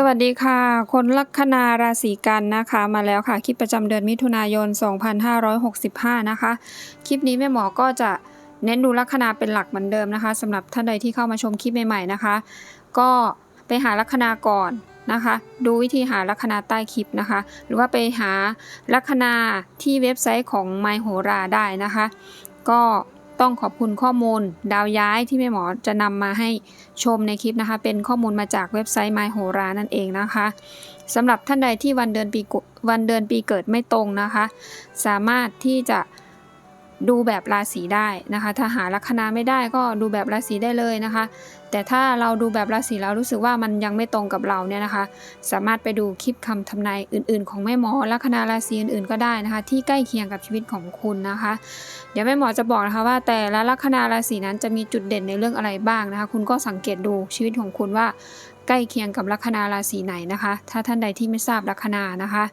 สวัสดีค่ะ คนลัคนาราศีกันนะคะ มาแล้วค่ะ คลิปประจำเดือนมิถุนายน 2565 นะคะ คลิปนี้แม่หมอก็จะเน้นดูลัคนาเป็นหลักเหมือนเดิมนะคะสำหรับท่านใดที่เข้ามาชมคลิปใหม่ๆนะคะ ก็ไปหาลัคนาก่อนนะคะ ดูวิธีหาลัคนาใต้คลิปนะคะ หรือว่าไปหาลัคนาที่เว็บไซต์ของ My h o r a ได้นะคะ ก็ ต้องขอบคุณข้อมูลดาวย้ายที่แม่หมอจะนำมาให้ชมในคลิปนะคะ เป็นข้อมูลมาจากเว็บไซต์ My h o r a นั่นเองนะคะสำหรับท่านใดที่วันเดือนปีวันเดือนปีเกิดไม่ตรงนะคะ สามารถที่จะ ดูแบบราศีได้นะคะ ถ้าหาลัคนาไม่ได้ก็ดูแบบราศีได้เลยนะคะ แต่ถ้าเราดูแบบราศีแล้วรู้สึกว่ามันยังไม่ตรงกับเราเนี่ยนะคะ สามารถไปดูคลิปคำทำนายอื่น ๆ ของแม่หมอลัคนาราศีอื่นๆก็ได้นะคะ ที่ใกล้เคียงกับชีวิตของคุณนะคะ เดี๋ยวแม่หมอจะบอกนะคะว่าแต่ละลัคนาราศีนั้นจะมีจุดเด่นในเรื่องอะไรบ้างนะคะ คุณก็สังเกตดูชีวิตของคุณว่าใกล้เคียงกับลัคนาราศีไหนนะคะ ถ้าท่านใดที่ไม่ทราบลัคนานะคะ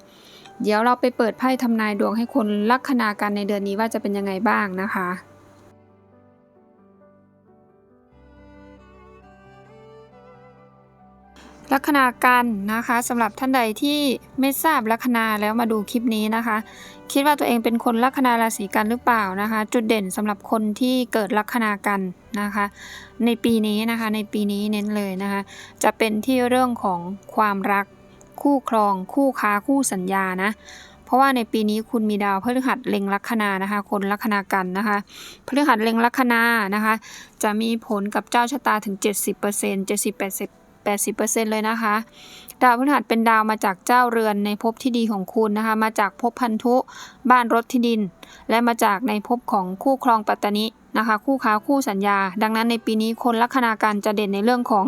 เดี๋ยวเราไปเปิดไพ่ทำนายดวงให้คนลัคนากันในเดือนนี้ว่าจะเป็นยังไงบ้างนะคะลัคนากันนะคะสำหรับท่านใดที่ไม่ทราบลัคนาแล้วมาดูคลิปนี้นะคะ คิดว่าตัวเองเป็นคนลัคนาราศีกันหรือเปล่านะคะ จุดเด่นสำหรับคนที่เกิดลัคนากันนะคะ ในปีนี้นะคะในปีนี้เน้นเลยนะคะ จะเป็นที่เรื่องของความรัก คู่ครอง คู่ค้าคู่สัญญานะ เพราะว่าในปีนี้คุณมีดาวพฤหัสเล็งลัคนานะคะ คนลัคนากันนะคะพฤหัสเล็งลัคนานะคะ จะมีผลกับเจ้าชะตาถึง 70% 70 80 80%เลยนะคะ ดาวพฤหัสเป็นดาวมาจากเจ้าเรือนในภพที่ดีของคุณนะคะ มาจากภพพันธุบ้านรถที่ดิน และมาจากในภพของคู่ครองปัตตนินะคะ คู่ค้าคู่สัญญา ดังนั้นในปีนี้คนลัคนากันจะเด่นในเรื่องของ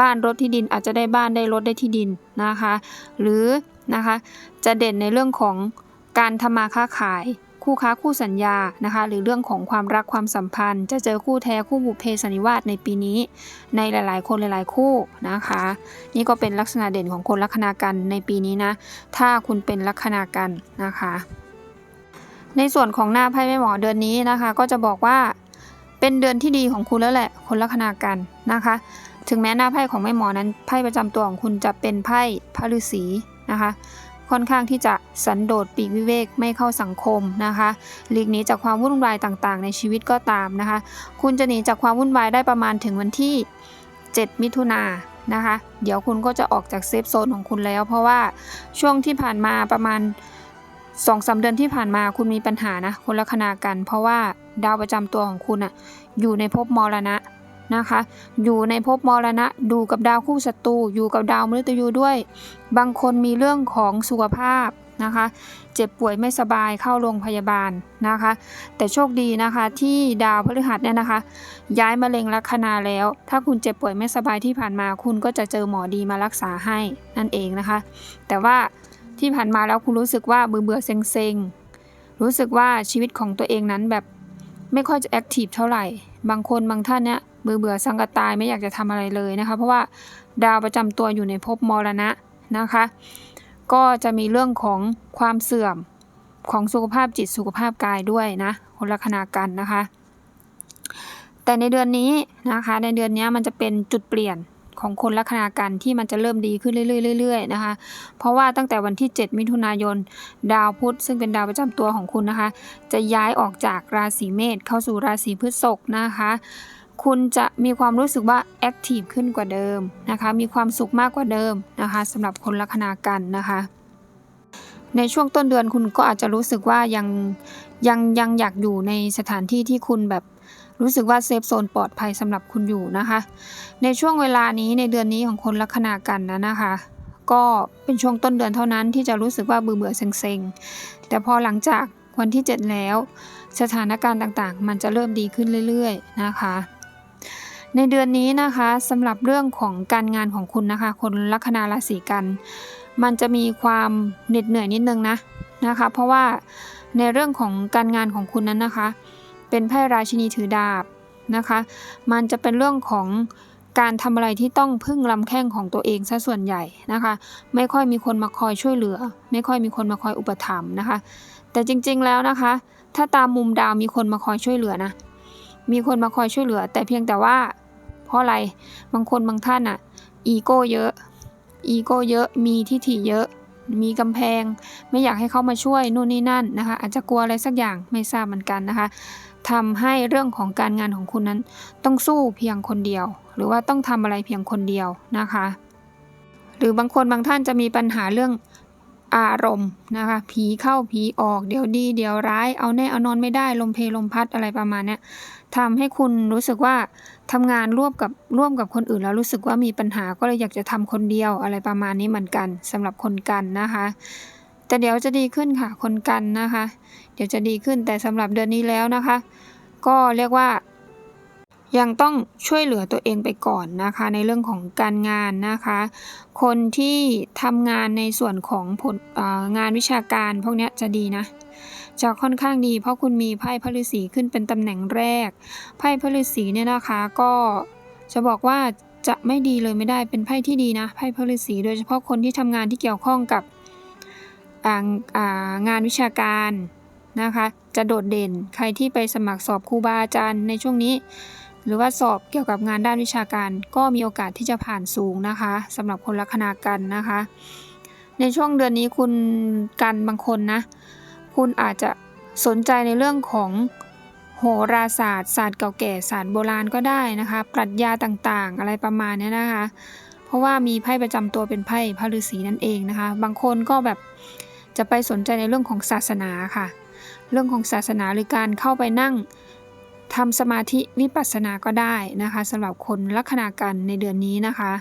บ้านรถที่ดินอาจจะได้บ้านได้รถได้ที่ดินนะคะ หรือนะคะจะเด่นในเรื่องของการทำมาค้าขายคู่ค้าคู่สัญญานะคะ หรือเรื่องของความรักความสัมพันธ์ จะเจอคู่แท้คู่บุพเพสันนิวาสในปีนี้ ในหลาย ๆ คนหลาย ๆ คู่นะคะ นี่ก็เป็นลักษณะเด่นของคนลัคนากันในปีนี้นะ ถ้าคุณเป็นลัคนากันนะคะ ในส่วนของหน้าไพ่แม่หมอเดือนนี้นะคะ ก็จะบอกว่าเป็นเดือนที่ดีของคุณแล้วแหละ คนลัคนากันนะคะ ถึงแม้หน้าไพ่ของแม่หมอนั้นไพ่ประจำตัวของคุณจะเป็นไพ่พระฤาษีนะคะ ค่อนข้างที่จะสันโดษปีกวิเวกไม่เข้าสังคมนะคะหลีกหนีจากความวุ่นวายต่างๆ ในชีวิตก็ตามนะคะ คุณจะหนีจากความวุ่นวายได้ประมาณถึงวันที่ 7 มิถุนานะคะ เดี๋ยวคุณก็จะออกจากเซฟโซนของคุณแล้ว เพราะว่าช่วงที่ผ่านมาประมาณ2องสาเดือนที่ผ่านมาคุณมีปัญหานะคนละคนากัน เพราะว่าดาวประจำตัวของคุณอะอยู่ในภพมรณะ นะคะ อยู่ในภพมรณะดูกับดาวคู่ศัตรูอยู่กับดาวมฤตยูด้วย บางคนมีเรื่องของสุขภาพนะคะ เจ็บป่วยไม่สบายเข้าโรงพยาบาลนะคะ แต่โชคดีนะคะที่ดาวพฤหัสเนี่ยนะคะ ย้ายมะเร็งลัคนาแล้ว ถ้าคุณเจ็บป่วยไม่สบายที่ผ่านมา คุณก็จะเจอหมอดีมารักษาให้นั่นเองนะคะ แต่ว่าที่ผ่านมาแล้วคุณรู้สึกว่าเบื่อเบื่อเซ็งเซ็งรู้สึกว่าชีวิตของตัวเองนั้นแบบไม่ค่อยจะแอคทีฟเท่าไหร่ บางคนบางท่านเนี่ย เบื่อเบื่อสังกตายไม่อยากจะทำอะไรเลยนะคะ เพราะว่าดาวประจำตัวอยู่ในภพมรณะนะคะ ก็จะมีเรื่องของความเสื่อมของสุขภาพจิตสุขภาพกายด้วยนะคนละขนากันนะคะ แต่ในเดือนนี้นะคะ ในเดือนนี้มันจะเป็นจุดเปลี่ยนของคนลัคนากันที่มันจะเริ่มดีขึ้นเรื่อยๆนะคะ เพราะว่าตั้งแต่วันที่ 7 มิถุนายน ดาวพุธซึ่งเป็นดาวประจำตัวของคุณนะคะ จะย้ายออกจากราศีเมษเข้าสู่ราศีพฤษภนะคะ คุณจะมีความรู้สึกว่าแอคทีฟขึ้นกว่าเดิมนะคะ มีความสุขมากกว่าเดิมนะคะสำหรับคนลัคนากันนะคะ ในช่วงต้นเดือนคุณก็อาจจะรู้สึกว่ายังยังยังอยากอยู่ในสถานที่ที่คุณแบบรู้สึกว่าเซฟโซนปลอดภัยสำหรับคุณอยู่นะคะ ในช่วงเวลานี้ในเดือนนี้ของคนลัคนากันนะนะคะ ก็เป็นช่วงต้นเดือนเท่านั้นที่จะรู้สึกว่าเบื่อเบื่อเซ็งๆแต่พอหลังจากวันที่ 7 แล้ว สถานการณ์ต่างๆ มันจะเริ่มดีขึ้นเรื่อย ๆ นะคะ ในเดือนนี้นะคะสำหรับเรื่องของการงานของคุณนะคะ คนลัคนาราศีกัน มันจะมีความเหน็ดเหนื่อยนิดนึงนะนะคะ เพราะว่าในเรื่องของการงานของคุณนั้นนะคะ เป็นไพ่ราชินีถือดาบนะคะ มันจะเป็นเรื่องของการทำอะไรที่ต้องพึ่งลำแข้งของตัวเองซะส่วนใหญ่นะคะ ไม่ค่อยมีคนมาคอยช่วยเหลือ ไม่ค่อยมีคนมาคอยอุปถัมภ์นะคะ แต่จริงๆแล้วนะคะ ถ้าตามมุมดาวมีคนมาคอยช่วยเหลือนะมีคนมาคอยช่วยเหลือ แต่เพียงแต่ว่า ราะอะไร บางคนบางท่านอะอีโก้เยอะ อีโก้เยอะ มีทิฐิเยอะ มีกำแพง ไม่อยากให้เขามาช่วยนู่นนี่นั่นนะคะ อาจจะกลัวอะไรสักอย่างไม่ทราบเหมือนกันนะคะทำให้เรื่องของการงานของคุณนั้นต้องสู้เพียงคนเดียว หรือว่าต้องทำอะไรเพียงคนเดียวนะคะ หรือบางคนบางท่านจะมีปัญหาเรื่องอารมณ์นะคะผีเข้าผีออกเดี๋ยวดี เดี๋ยวร้ายเอาแน่เอานอนไม่ได้ลมเพลลมพัดอะไรประมาณนี้ ทำให้คุณรู้สึกว่าทำงานร่วมกับร่วมกับคนอื่นแล้วรู้สึกว่ามีปัญหาก็เลยอยากจะทำคนเดียวอะไรประมาณนี้เหมือนกันสำหรับคนกันนะคะ แต่เดี๋ยวจะดีขึ้นค่ะคนกันนะคะ เดี๋ยวจะดีขึ้นแต่สำหรับเดือนนี้แล้วนะคะ ก็เรียกว่า ยังต้องช่วยเหลือตัวเองไปก่อนนะคะ ในเรื่องของการงานนะคะ คนที่ทำงานในส่วนของผลงานวิชาการพวกนี้จะดีนะ จะค่อนข้างดีเพราะคุณมีไพ่พฤษีขึ้นเป็นตำแหน่งแรก ไพ่พฤษีเนี่ยนะคะก็จะบอกว่าจะไม่ดีเลยไม่ได้เป็นไพ่ที่ดีนะไพ่พฤษีโดยเฉพาะคนที่ทำงานที่เกี่ยวข้องกับงานวิชาการนะคะจะโดดเด่นใครที่ไปสมัครสอบครูบาอาจารย์ในช่วงนี้ หรือว่าสอบเกี่ยวกับงานด้านวิชาการ ก็มีโอกาสที่จะผ่านสูงนะคะสำหรับคนลัคนากันนะคะ ในช่วงเดือนนี้คุณกันบางคนนะ คุณอาจจะสนใจในเรื่องของโหราศาสตร์ศาสตร์เก่าแก่ศาสตร์โบราณก็ได้นะคะ ปรัชญาต่างๆ อะไรประมาณนี้นะคะ เพราะว่ามีไพ่ประจำตัวเป็นไพ่พระฤาษีนั่นเองนะคะ บางคนก็แบบจะไปสนใจในเรื่องของศาสนาค่ะ เรื่องของศาสนาหรือการเข้าไปนั่งทำสมาธิวิปัสสนาก็ได้นะคะสำหรับคนลัคนากันในเดือนนี้นะคะ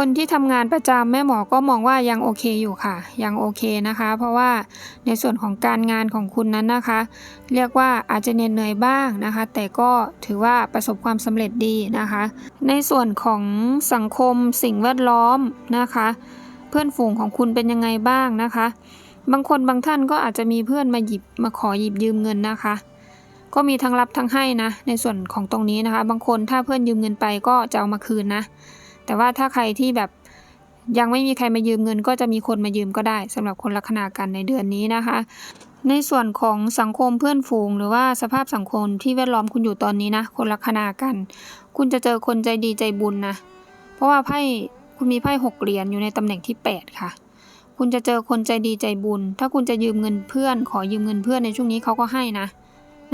คนที่ทำงานประจำแม่หมอก็มองว่ายังโอเคอยู่ค่ะ ยังโอเคนะคะ เพราะว่าในส่วนของการงานของคุณนั้นนะคะ เรียกว่าอาจจะเหนื่อยบ้างนะคะ แต่ก็ถือว่าประสบความสำเร็จดีนะคะ ในส่วนของสังคมสิ่งแวดล้อมนะคะ เพื่อนฝูงของคุณเป็นยังไงบ้างนะคะ บางคนบางท่านก็อาจจะมีเพื่อนมาหยิบมาขอหยิบยืมเงินนะคะก็มีทั้งรับทั้งให้นะ ในส่วนของตรงนี้นะคะ บางคนถ้าเพื่อนยืมเงินไปก็จะเอามาคืนนะ แต่ว่าถ้าใครที่แบบยังไม่มีใครมายืมเงิน ก็จะมีคนมายืมก็ได้สำหรับคนลัคนากันในเดือนนี้นะคะ ในส่วนของสังคมเพื่อนฝูง หรือว่าสภาพสังคมที่แวดล้อมคุณอยู่ตอนนี้นะ คนลัคนากัน คุณจะเจอคนใจดีใจบุญนะ เพราะว่าไพ่คุณมีไพ่หกเหรียญอยู่ในตำแหน่งที่ 8 ค่ะ คุณจะเจอคนใจดีใจบุญ ถ้าคุณจะยืมเงินเพื่อน ขอยืมเงินเพื่อนในช่วงนี้เขาก็ให้นะ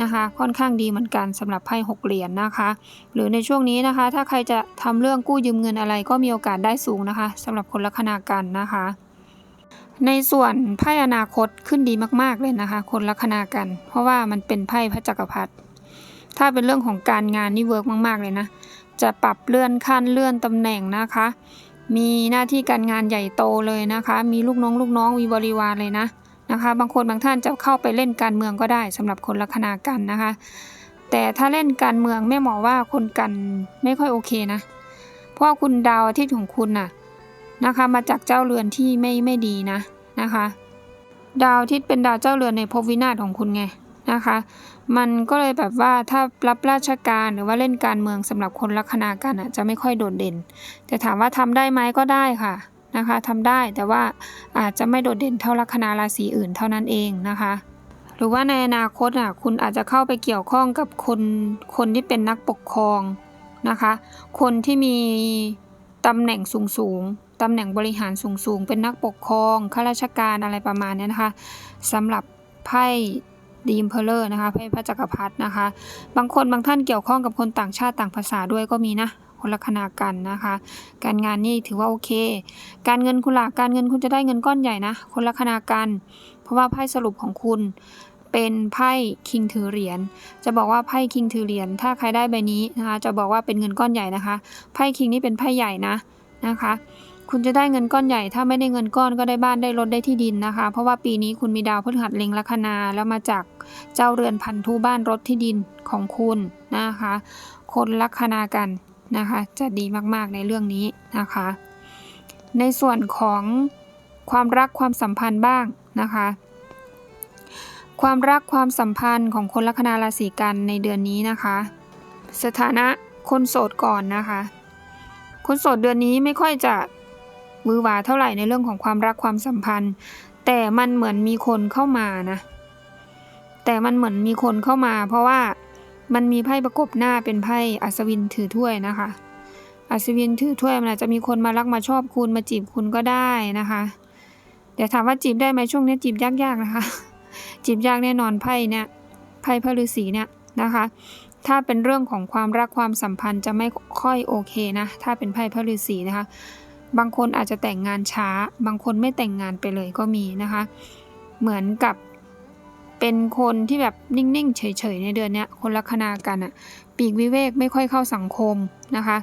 นะคะ ค่อนข้างดีเหมือนกันสำหรับไพ่หกเหรียญนะคะ หรือในช่วงนี้นะคะ ถ้าใครจะทำเรื่องกู้ยืมเงินอะไรก็มีโอกาสได้สูงนะคะสำหรับคนลัคนากันนะคะ ในส่วนไพ่อนาคตขึ้นดีมากๆเลยนะคะ คนลัคนากัน เพราะว่ามันเป็นไพ่พระจักรพรรดิถ้าเป็นเรื่องของการงานนี่เวิร์กมาก ๆ เลยนะ จะปรับเลื่อนขั้นเลื่อนตำแหน่งนะคะ มีหน้าที่การงานใหญ่โตเลยนะคะ มีลูกน้องลูกน้องมีบริวารเลยนะ นะคะ บางคนบางท่านจะเข้าไปเล่นการเมืองก็ได้สำหรับคนลัคนากันนะคะ แต่ถ้าเล่นการเมืองแม่หมอว่าคนกันไม่ค่อยโอเคนะ เพราะคุณดาวอาทิตย์ของคุณน่ะนะคะมาจากเจ้าเรือนที่ไม่ไม่ดีนะนะคะ ดาวอาทิตย์เป็นดาวเจ้าเรือนในภพวินาศของคุณไงนะคะ มันก็เลยแบบว่าถ้ารับราชการหรือว่าเล่นการเมืองสำหรับคนลัคนากันอะจะไม่ค่อยโดดเด่น แต่ถามว่าทำได้ไหมก็ได้ค่ะ นะคะทำได้แต่ว่าอาจจะไม่โดดเด่นเท่าลัคนาราศีอื่นเท่านั้นเองนะคะ หรือว่าในอนาคตอะคุณอาจจะเข้าไปเกี่ยวข้องกับคนคนที่เป็นนักปกครองนะคะ คนที่มีตำแหน่งสูงสูงตำแหน่งบริหารสูงสูงเป็นนักปกครองข้าราชการอะไรประมาณนี้นะคะสำหรับไพ่ดีมเพลเลอร์นะคะไพ่พระจักรพรรดินะคะ บางคนบางท่านเกี่ยวข้องกับคนต่างชาติต่างภาษาด้วยก็มีนะ คนลัคนากันนะคะ การงานนี่ถือว่าโอเค การเงินคุณล่ะการเงินคุณจะได้เงินก้อนใหญ่นะ คนลัคนากัน เพราะว่าไพ่สรุปของคุณเป็นไพ่คิงถือเหรียญ จะบอกว่าไพ่คิงถือเหรียญ ถ้าใครได้ใบนี้นะคะ จะบอกว่าเป็นเงินก้อนใหญ่นะคะ ไพ่คิงนี่เป็นไพ่ใหญ่นะนะคะ คุณจะได้เงินก้อนใหญ่ ถ้าไม่ได้เงินก้อนก็ได้บ้านได้รถได้ที่ดินนะคะ เพราะว่าปีนี้คุณมีดาวพฤหัสเล็งลัคนา แล้วมาจากเจ้าเรือนพันธุบ้านรถที่ดินของคุณนะคะ คนลัคนากัน นะคะ จะดีมากๆในเรื่องนี้นะคะ ในส่วนของความรักความสัมพันธ์บ้างนะคะ ความรักความสัมพันธ์ของคนลัคนาราศีกันในเดือนนี้นะคะ สถานะคนโสดก่อนนะคะ คนโสดเดือนนี้ไม่ค่อยจะมือหวาเท่าไหร่ในเรื่องของความรักความสัมพันธ์ แต่มันเหมือนมีคนเข้ามานะ แต่มันเหมือนมีคนเข้ามา เพราะว่า มันมีไพ่ประกบหน้าเป็นไพ่อัศวินถือถ้วยนะคะ อัศวินถือถ้วยมันอาจจะมีคนมารักมาชอบคุณมาจีบคุณก็ได้นะคะแต่ถามว่าจีบได้ไหมช่วงนี้จีบยากๆนะคะ จีบยากแน่นอนไพ่เนี่ยไพ่พระฤาษีเนี่ยนะคะ ถ้าเป็นเรื่องของความรักความสัมพันธ์จะไม่ค่อยโอเคนะ ถ้าเป็นไพ่พระฤาษีนะคะ บางคนอาจจะแต่งงานช้า บางคนไม่แต่งงานไปเลยก็มีนะคะ เหมือนกับ เป็นคนที่แบบนิ่งๆ เฉยๆ ในเดือนเนี้ยคนลัคนากันอะปีกวิเวกไม่ค่อยเข้าสังคมนะคะ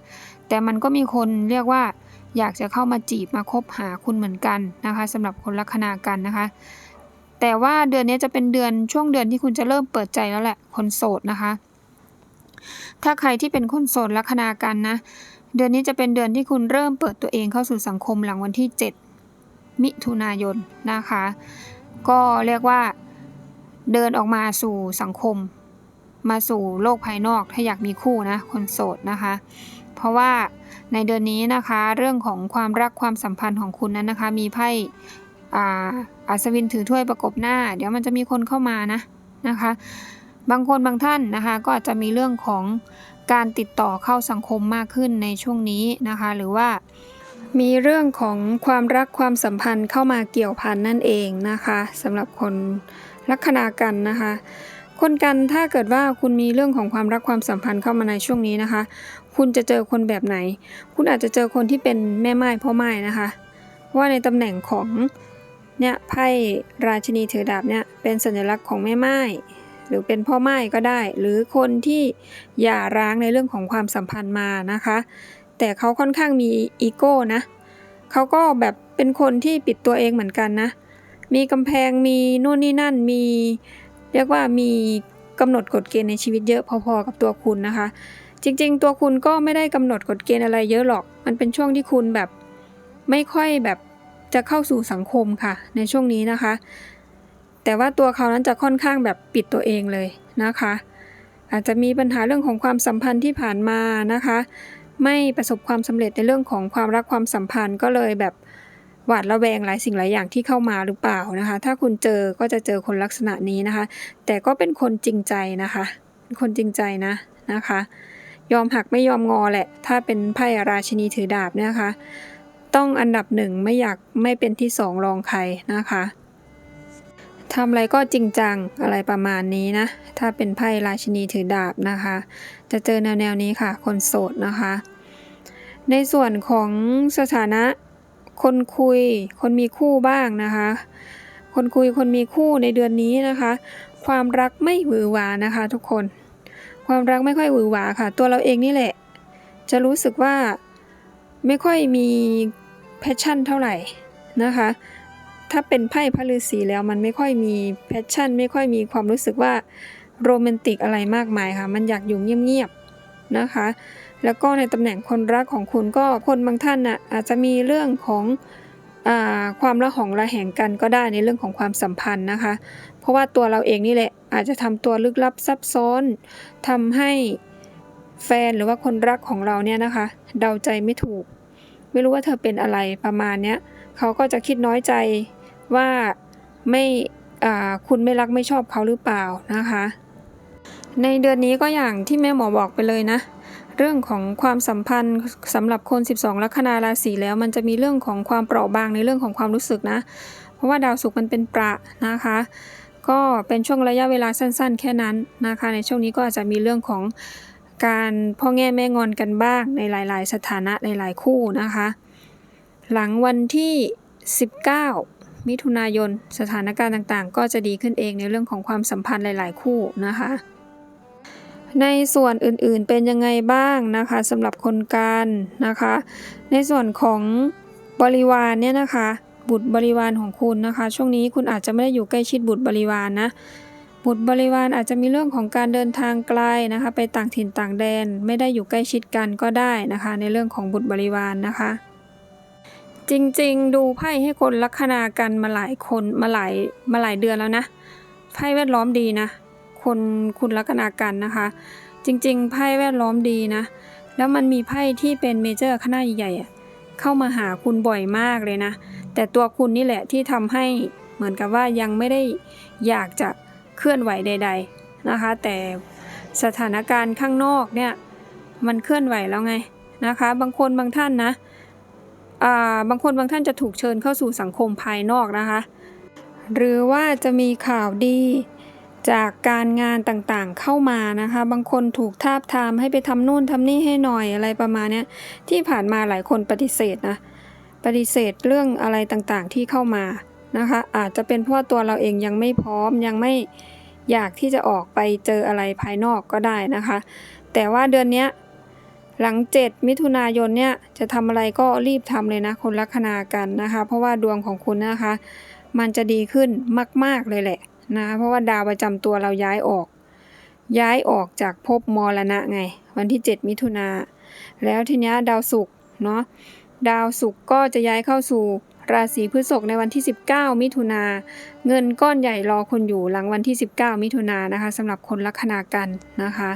แต่มันก็มีคนเรียกว่าอยากจะเข้ามาจีบมาคบหาคุณเหมือนกันนะคะสำหรับคนลัคนากันนะคะ แต่ว่าเดือนนี้จะเป็นเดือนช่วงเดือนที่คุณจะเริ่มเปิดใจแล้วแหละคนโสดนะคะ ถ้าใครที่เป็นคนโสดลัคนากันนะเดือนนี้จะเป็นเดือนที่คุณเริ่มเปิดตัวเองเข้าสู่สังคมหลังวันที่ 7 มิถุนายนนะคะ ก็เรียกว่า เดินออกมาสู่สังคม มาสู่โลกภายนอกถ้าอยากมีคู่นะคนโสดนะคะ เพราะว่าในเดือนนี้นะคะเรื่องของความรักความสัมพันธ์ของคุณนั้นนะคะ มีไพ่อ,อัศวินถือถ้วยประกบหน้า เดี๋ยวมันจะมีคนเข้ามานะนะคะ บางคนบางท่านนะคะ ก็อาจจะมีเรื่องของการติดต่อเข้าสังคมมากขึ้นในช่วงนี้นะคะ หรือว่ามีเรื่องของความรักความสัมพันธ์เข้ามาเกี่ยวพันนั่นเองนะคะสำหรับคน ลัคนากันนะคะ คนกันถ้าเกิดว่าคุณมีเรื่องของความรักความสัมพันธ์เข้ามาในช่วงนี้นะคะ คุณจะเจอคนแบบไหน คุณอาจจะเจอคนที่เป็นแม่ไม้พ่อไม้นะคะ ว่าในตำแหน่งของเนี่ยไพ่ราชินีถือดาบเนี่ยเป็นสัญลักษณ์ของแม่ไม้หรือเป็นพ่อไม้ก็ได้ หรือคนที่หย่าร้างในเรื่องของความสัมพันธ์มานะคะ แต่เขาค่อนข้างมีอีโก้นะเขาก็แบบเป็นคนที่ปิดตัวเองเหมือนกันนะ มีกำแพงมีนู่นนี่นั่นมี เรียกว่ามีกำหนดกฎเกณฑ์ในชีวิตเยอะพอๆกับตัวคุณนะคะ จริง ๆ ตัวคุณก็ไม่ได้กำหนดกฎเกณฑ์อะไรเยอะหรอก มันเป็นช่วงที่คุณแบบไม่ค่อยแบบจะเข้าสู่สังคมค่ะ ในช่วงนี้นะคะ แต่ว่าตัวเขานั้นจะค่อนข้างแบบปิดตัวเองเลยนะคะ อาจจะมีปัญหาเรื่องของความสัมพันธ์ที่ผ่านมานะคะ ไม่ประสบความสำเร็จในเรื่องของความรักความสัมพันธ์ก็เลยแบบ หวาดระแวงหลายสิ่งหลายอย่างที่เข้ามาหรือเปล่านะคะ ถ้าคุณเจอก็จะเจอคนลักษณะนี้นะคะ แต่ก็เป็นคนจริงใจนะคะเป็นคนจริงใจนะนะคะ ยอมหักไม่ยอมงอแหละ ถ้าเป็นไพ่ราชินีถือดาบนะคะ ต้องอันดับหนึ่งไม่อยากไม่เป็นที่สองรองใครนะคะทำอะไรก็จริงจังอะไรประมาณนี้นะ ถ้าเป็นไพ่ราชินีถือดาบนะคะ จะเจอแนวแนวนี้ค่ะ คนโสดนะคะ ในส่วนของสถานะ คนคุย คนมีคู่บ้างนะคะ คนคุยคนมีคู่ในเดือนนี้นะคะ ความรักไม่หวือหวานะคะทุกคน ความรักไม่ค่อยหวือหวาค่ะ ตัวเราเองนี่แหละ จะรู้สึกว่าไม่ค่อยมีแพชชั่นเท่าไหร่นะคะ ถ้าเป็นไพ่พระฤาษีแล้วมันไม่ค่อยมีแพชชั่น ไม่ค่อยมีความรู้สึกว่าโรแมนติกอะไรมากมายค่ะ มันอยากอยู่เงียบๆนะคะ แล้วก็ในตำแหน่งคนรักของคุณก็คนบางท่านน่ะอาจจะมีเรื่องของอความระหองระแหงกันก็ได้ในเรื่องของความสัมพันธ์นะคะ เพราะว่าตัวเราเองนี่แหละอาจจะทำตัวลึกลับซับซ้อนทำให้แฟนหรือว่าคนรักของเราเนี่ยนะคะ เดาใจไม่ถูก ไม่รู้ว่าเธอเป็นอะไรประมาณเนี้ยเขาก็จะคิดน้อยใจว่าไม่คุณไม่รักไม่ชอบเขาหรือเปล่านะคะ ในเดือนนี้ก็อย่างที่แม่หมอบอกไปเลยนะ เรื่องของความสัมพันธ์สำหรับคน 12 ลัคนาราศีแล้ว มันจะมีเรื่องของความเปราะบางในเรื่องของความรู้สึกนะ เพราะว่าดาวศุกร์มันเป็นประนะคะ ก็เป็นช่วงระยะเวลาสั้นๆ แค่นั้นนะคะ ในช่วงนี้ก็อาจจะมีเรื่องของการพ่อแง่แม่งอนกันบ้างในหลาย ๆ สถานะในหลายคู่นะคะ หลังวันที่ 19 มิถุนายน สถานการณ์ต่างๆ ก็จะดีขึ้นเองในเรื่องของความสัมพันธ์หลาย ๆ คู่นะคะ ในส่วนอื่นๆเป็นยังไงบ้างนะคะสำหรับคนการนะคะ ในส่วนของบริวารเนี่ยนะคะ บุตรบริวารของคุณนะคะ ช่วงนี้คุณอาจจะไม่ได้อยู่ใกล้ชิดบุตรบริวารนะบุตรบริวารอาจจะมีเรื่องของการเดินทางไกลนะคะ ไปต่างถิ่นต่างแดน ไม่ได้อยู่ใกล้ชิดกันก็ได้นะคะ ในเรื่องของบุตรบริวารนะคะ จริงๆ ดูไพ่ให้คนลัคนากันมาหลายคนมาหลายมาหลายเดือนแล้วนะไพ่แวดล้อมดีนะ คนคุณลัคนากันนะคะ จริงๆ ไพ่แวดล้อมดีนะ แล้วมันมีไพ่ที่เป็นเมเจอร์ขนาดใหญ่ๆเข้ามาหาคุณบ่อยมากเลยนะ แต่ตัวคุณนี่แหละที่ทำให้เหมือนกับว่ายังไม่ได้อยากจะเคลื่อนไหวใด ๆนะคะ แต่สถานการณ์ข้างนอกเนี่ยมันเคลื่อนไหวแล้วไงนะคะ บางคนบางท่านนะอ่าบางคนบางท่านจะถูกเชิญเข้าสู่สังคมภายนอกนะคะ หรือว่าจะมีข่าวดี จากการงานต่างๆเข้ามานะคะ บางคนถูกทาบทามให้ไปทำนู่นทำนี่ให้หน่อยอะไรประมาณนี้ที่ผ่านมาหลายคนปฏิเสธนะปฏิเสธเรื่องอะไรต่างๆที่เข้ามานะคะ อาจจะเป็นเพราะตัวเราเองยังไม่พร้อมยังไม่อยากที่จะออกไปเจออะไรภายนอกก็ได้นะคะ แต่ว่าเดือนนี้หลัง 7 มิถุนายนเนี่ยจะทำอะไรก็รีบทำเลยนะคนลัคนากันนะคะ เพราะว่าดวงของคุณนะคะ มันจะดีขึ้นมาก ๆเลยแหละ นะเพราะว่าดาวประจำตัวเราย้ายออก ย้ายออกจากภพมรณะไง วันที่ 7 มิถุนาแล้วทีนี้ดาวศุกร์เนาะดาวศุกร์ก็จะย้ายเข้าสู่ราศีพฤษภในวันที่ 19 มิถุนาเงินก้อนใหญ่รอคุณอยู่หลังวันที่ 19 มิถุนานนะคะสำหรับคนลัคนากันนะคะ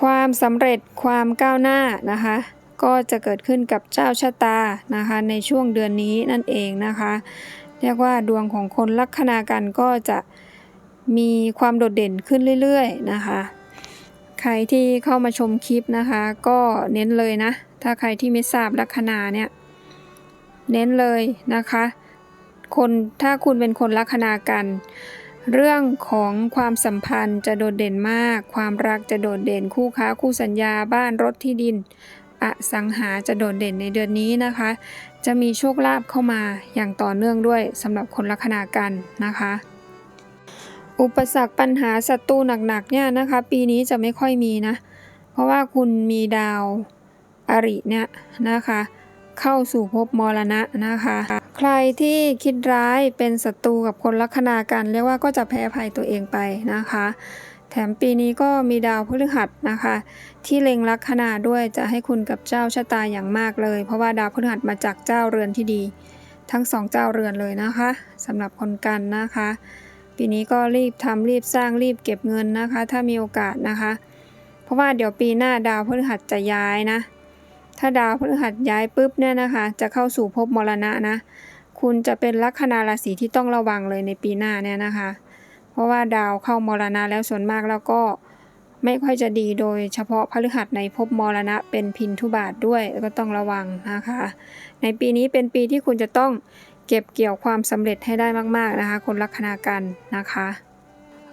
ความสำเร็จความก้าวหน้านะคะ ก็จะเกิดขึ้นกับเจ้าชะตานะคะ ในช่วงเดือนนี้นั่นเองนะคะ เรียกว่าดวงของคนลัคนากันก็จะมีความโดดเด่นขึ้นเรื่อยๆนะคะ ใครที่เข้ามาชมคลิปนะคะ ก็เน้นเลยนะ ถ้าใครที่ไม่ทราบลัคนาเนี่ยเน้นเลยนะคะ คนถ้าคุณเป็นคนลัคนากัน เรื่องของความสัมพันธ์จะโดดเด่นมาก ความรักจะโดดเด่นคู่ค้าคู่สัญญาบ้านรถที่ดิน อสังหาจะโดดเด่นในเดือนนี้นะคะ จะมีโชคลาภเข้ามาอย่างต่อเนื่องด้วยสำหรับคนลัคนากันนะคะ อุปสรรคปัญหาศัตรูหนักๆเนี่ยนะคะ ปีนี้จะไม่ค่อยมีนะ เพราะว่าคุณมีดาวอริเนี่ยนะคะ เข้าสู่ภพมรณะนะคะ ใครที่คิดร้ายเป็นศัตรูกับคนลัคนากันเรียกว่าก็จะแพ้ภัยตัวเองไปนะคะ แถมปีนี้ก็มีดาวพฤหัสนะคะ ที่เล็งลัคนาด้วยจะให้คุณกับเจ้าชะตาอย่างมากเลย เพราะว่าดาวพฤหัสมาจากเจ้าเรือนที่ดี ทั้งสองเจ้าเรือนเลยนะคะสำหรับคนกันนะคะ ปีนี้ก็รีบทำรีบสร้างรีบเก็บเงินนะคะ ถ้ามีโอกาสนะคะ เพราะว่าเดี๋ยวปีหน้าดาวพฤหัสจะย้ายนะ ถ้าดาวพฤหัสย้ายปุ๊บเนี่ยนะคะ จะเข้าสู่ภพมรณะนะ คุณจะเป็นลัคนาราศีที่ต้องระวังเลยในปีหน้าเนี่ยนะคะ ราะว่าดาวเข้ามรณะแล้วส่วนมากแล้วก็ไม่ค่อยจะดีโดยเฉพาะพฤหัสในภพมรณะเป็นพินทุบาทด้วยก็ต้องระวังนะคะ ในปีนี้เป็นปีที่คุณจะต้องเก็บเกี่ยวความสำเร็จให้ได้มากๆนะคะ คนลัคนากันนะคะ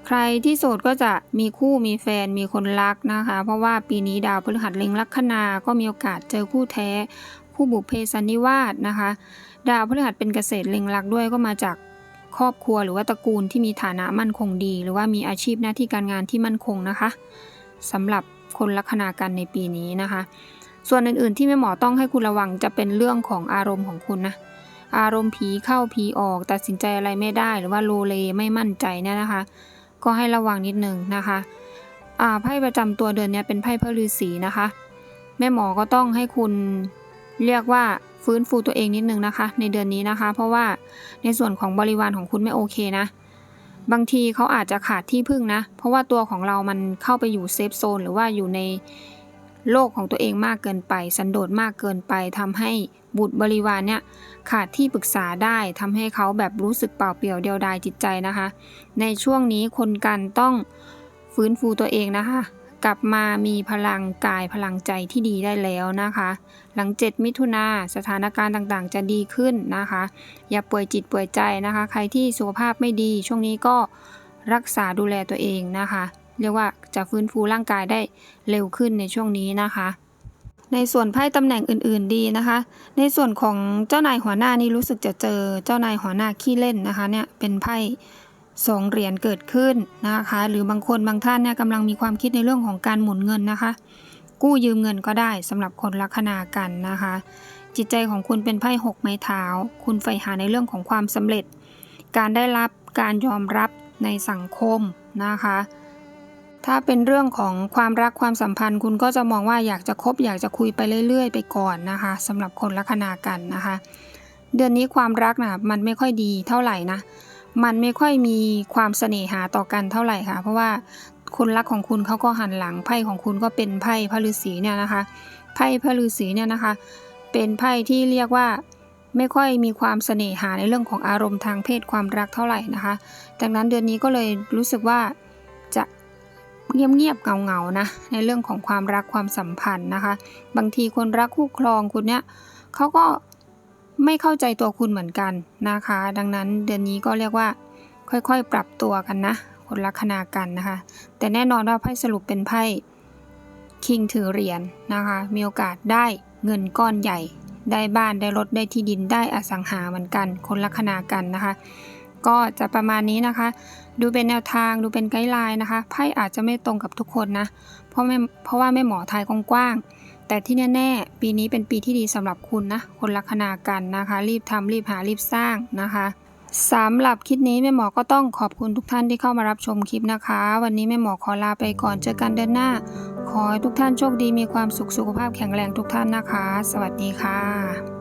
ใครที่โสดก็จะมีคู่มีแฟนมีคนรักนะคะ เพราะว่าปีนี้ดาวพฤหัสเล็งลัคนาก็มีโอกาสเจอคู่แท้ คู่บุพเพสันนิวาสนะคะ ดาวพฤหัสเป็นเกษตรเล็งรักด้วยก็มาจาก ครอบครัวหรือว่าตระกูลที่มีฐานะมั่นคงดี หรือว่ามีอาชีพหน้าที่การงานที่มั่นคงนะคะสำหรับคนลัคนากันในปีนี้นะคะ ส่วนอื่นๆที่แม่หมอต้องให้คุณระวังจะเป็นเรื่องของอารมณ์ของคุณนะอารมณ์ผีเข้าผีออก ตัดสินใจอะไรไม่ได้หรือว่าโลเลไม่มั่นใจเนี่ยนะคะ ก็ให้ระวังนิดนึงนะคะไพ่ประจำตัวเดือนนี้เป็นไพ่พระฤาษีนะคะ แม่หมอก็ต้องให้คุณเรียกว่า ฟื้นฟูตัวเองนิดนึงนะคะ ในเดือนนี้นะคะ เพราะว่าในส่วนของบริวารของคุณไม่โอเคนะ บางทีเขาอาจจะขาดที่พึ่งนะ เพราะว่าตัวของเรามันเข้าไปอยู่เซฟโซนหรือว่าอยู่ในโลกของตัวเองมากเกินไป สันโดษมากเกินไปทำให้บุตรบริวารเนี่ยขาดที่ปรึกษาได้ทำให้เขาแบบรู้สึกเปล่าเปลี่ยวเดียวดายจิตใจนะคะ ในช่วงนี้คนกันต้องฟื้นฟูตัวเองนะคะ กลับมามีพลังกายพลังใจที่ดีได้แล้วนะคะ หลัง 7 มิถุนาสถานการณ์ต่างๆ จะดีขึ้นนะคะ อย่าป่วยจิตป่วยใจนะคะ ใครที่สุขภาพไม่ดี ช่วงนี้ก็รักษาดูแลตัวเองนะคะ เรียกว่าจะฟื้นฟูร่างกายได้เร็วขึ้นในช่วงนี้นะคะในส่วนไพ่ตำแหน่งอื่นๆดีนะคะ ในส่วนของเจ้านายหัวหน้านี่รู้สึกจะเจอเจ้านายหัวหน้าขี้เล่นนะคะเนี่ยเป็นไพ่ สองเหรียญเกิดขึ้นนะคะ หรือบางคนบางท่านเนี่ยกำลังมีความคิดในเรื่องของการหมุนเงินนะคะ กู้ยืมเงินก็ได้สำหรับคนลัคนากันนะคะ จิตใจของคุณเป็นไพ่หกไม้เท้า คุณใฝ่หาในเรื่องของความสำเร็จ การได้รับการยอมรับในสังคมนะคะ ถ้าเป็นเรื่องของความรักความสัมพันธ์ คุณก็จะมองว่าอยากจะคบอยากจะคุยไปเรื่อย ๆ ไปก่อนนะคะสำหรับคนลัคนากันนะคะ เดือนนี้ความรักนะมันไม่ค่อยดีเท่าไหร่นะ มันไม่ค่อยมีความเสน่หาต่อกันเท่าไหร่ค่ะ เพราะว่าคนรักของคุณเขาก็หันหลังไพ่ของคุณก็เป็นไพ่พระฤาษีเนี่ยนะคะ ไพ่พระฤาษีเนี่ยนะคะ เป็นไพ่ที่เรียกว่าไม่ค่อยมีความเสน่หาในเรื่องของอารมณ์ทางเพศความรักเท่าไหร่นะคะ ดังนั้นเดือนนี้ก็เลยรู้สึกว่าจะเงียบๆเงาๆนะในเรื่องของความรักความสัมพันธ์นะคะ บางทีคนรักคู่ครองคุณเนี่ยเขาก็ ไม่เข้าใจตัวคุณเหมือนกันนะคะ ดังนั้นเดือนนี้ก็เรียกว่า ค่อยๆ ปรับตัวกันนะคนลัคนากันนะคะ แต่แน่นอนว่าไพ่สรุปเป็นไพ่คิงถือเหรียญนะคะ มีโอกาสได้เงินก้อนใหญ่ ได้บ้านได้รถได้ที่ดินได้อสังหาเหมือนกัน คนลัคนากันนะคะ ก็จะประมาณนี้นะคะ ดูเป็นแนวทางดูเป็นไกด์ไลน์นะคะไพ่อาจจะไม่ตรงกับทุกคนนะเพราะไม่เพราะว่าแม่หมอทายกว้างๆ แต่ที่แน่ๆ ปีนี้เป็นปีที่ดีสำหรับคุณนะ คนลัคนากันนะคะ รีบทำรีบหารีบสร้างนะคะสำหรับคลิปนี้แม่หมอก็ต้องขอบคุณทุกท่านที่เข้ามารับชมคลิปนะคะ วันนี้แม่หมอขอลาไปก่อนเจอกันเดือนหน้า ขอให้ทุกท่านโชคดีมีความสุขสุขภาพแข็งแรงทุกท่านนะคะ สวัสดีค่ะ